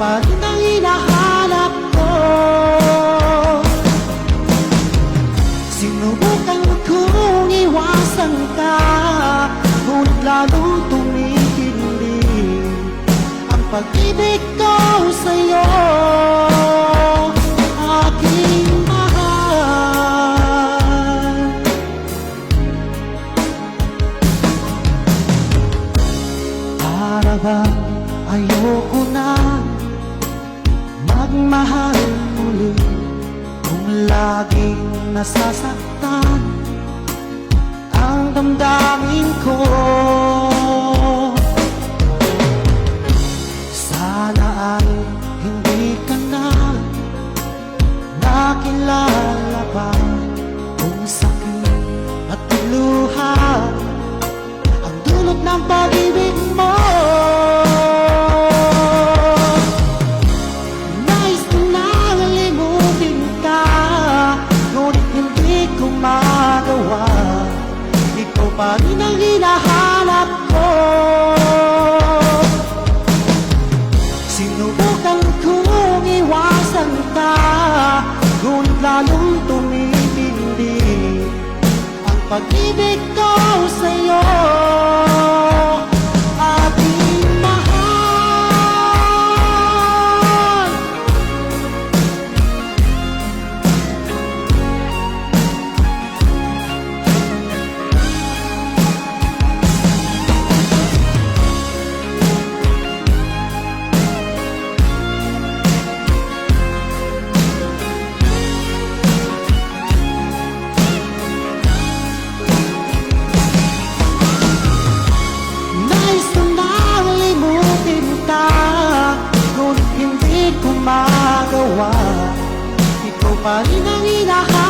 Ikaw pa rin ang hinahanap ko. Sinubukan kong iwasan ka Ngunit lalong tumitindi Ang pag-ibig ko sa'yo. Aking mahal. Para bang ayoko na Magmahal muli Kung laging nasasaktan Ang damdamin ko. Sana ay hindi ka na Nakilala pa Kung sakit at luha. Ang dulot ng pag-ibig pa rin ang hinahanap ko. Sinubukan kong iwasan ka Ngunit lalong tumitindi. Ang pag-ibig ko sa'yo 你的好